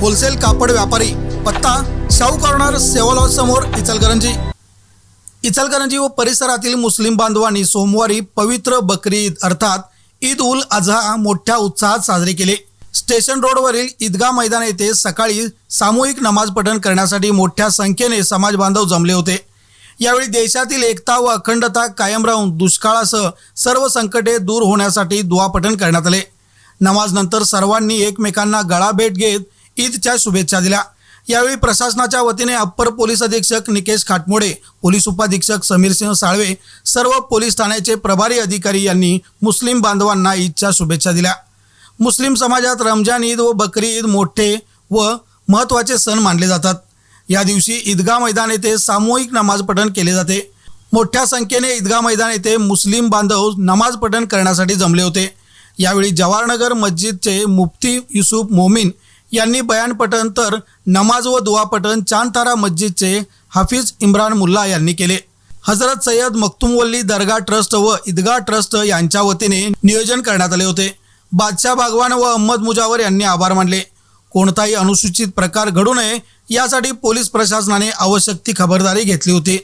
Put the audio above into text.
Wholesale कापड व्यापारी पत्ता शाहू कॉर्नर सेवा समोर इचलकरंजी. इचलकरंजी व परिसरातील मुस्लिम बांधवांनी सोमवारी पवित्र बकरी ईद अर्थात ईद उल अझा मोठ्या उत्साहात साजरी केली. स्टेशन रोडवरील ईदगाह मैदान येथे सकाळी सामूहिक नमाज पठण करण्यासाठी मोठ्या संख्येने समाज बांधव जमले होते. यावेळी देशातील एकता व अखंडता कायम राहून दुष्काळासह सर्व संकटे दूर होण्यासाठी दुवापठण करण्यात आले. नमाजनंतर सर्वांनी एकमेकांना गळा भेट घेत ईदच्या शुभेच्छा दिल्या. यावेळी प्रशासनाच्या वतीने अप्पर पोलीस अधीक्षक निकेश खाटमोडे पोलीस उपाधीक्षक समीरसिंह साळवे सर्व पोलीस ठाण्याचे प्रभारी अधिकारी यांनी मुस्लिम बांधवांना ईदच्या शुभेच्छा दिल्या. मुस्लिम समाजात रमजान ईद व बकरी ईद मोठे व महत्त्वाचे सण मानले जातात. या दिवशी ईदगाह मैदान येथे सामूहिक नमाज पठण केले जाते. मोठ्या संख्येने ईदगाह मैदान येथे मुस्लिम बांधव नमाज पठण करण्यासाठी जमले होते. यावेळी जवाहरनगर मस्जिदचे मुफ्ती युसुफ मोमीन यांनी बयान पठण तर नमाज व दुआ पठण चांदतारा मस्जिदचे हाफिज इम्रान मुल्ला यांनी केले. हजरत सय्यद मक्तुमवल्ली दर्गा ट्रस्ट व ईदगाह ट्रस्ट यांच्या वतीने नियोजन करण्यात आले होते. बादशाह बागवान व अहमद मुजावर यांनी आभार मानले. कोणताही अनुसूचित प्रकार घडू नये यासाठी पोलीस प्रशासनाने आवश्यक ती खबरदारी घेतली होती.